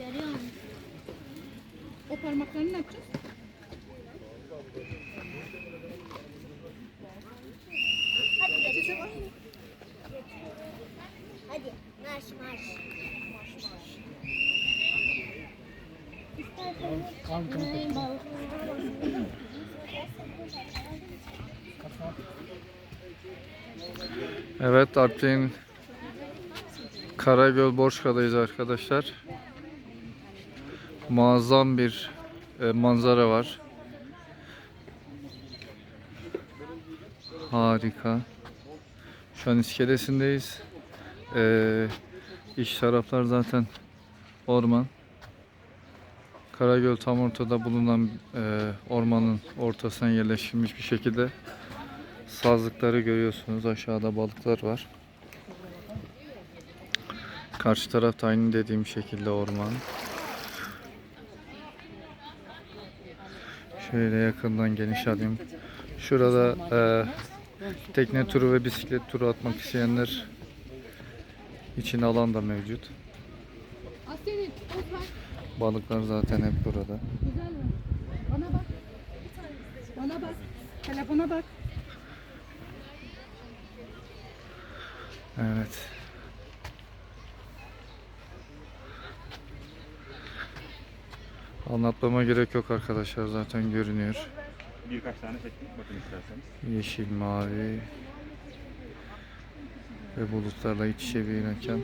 Yarıyor mu? O parmaklarını ne yapacağız? Hadi geçelim. Hadi marş marş. Marş marş. Evet Artvin Karagöl Borçka'dayız arkadaşlar. Muazzam bir e, manzara var. Harika. Şu an iskelesindeyiz. Ee, iç taraflar zaten orman. Karagöl tam ortada bulunan e, ormanın ortasına yerleştirilmiş bir şekilde sazlıkları görüyorsunuz. Aşağıda balıklar var. Karşı tarafta aynı dediğim şekilde orman. Şöyle yakından geniş alayım. Şurada e, tekne turu ve bisiklet turu atmak isteyenler için alan da mevcut. Balıklar zaten hep burada. Bana bak. Bana bak. Telefona bak. Evet. Anlatmama gerek yok arkadaşlar zaten görünüyor. Birkaç tane çektim. Bakın isterseniz. Yeşil, mavi ve bulutlarla iç içe bir mekan.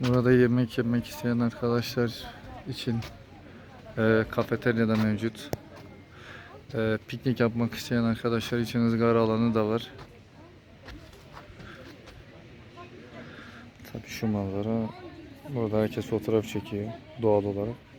Burada yemek yemek isteyen arkadaşlar için e, kafeterya da mevcut. E, piknik yapmak isteyen arkadaşlar için ızgara alanı da var. Tabii şu manzara. Burada herkes fotoğraf çekiyor doğal olarak.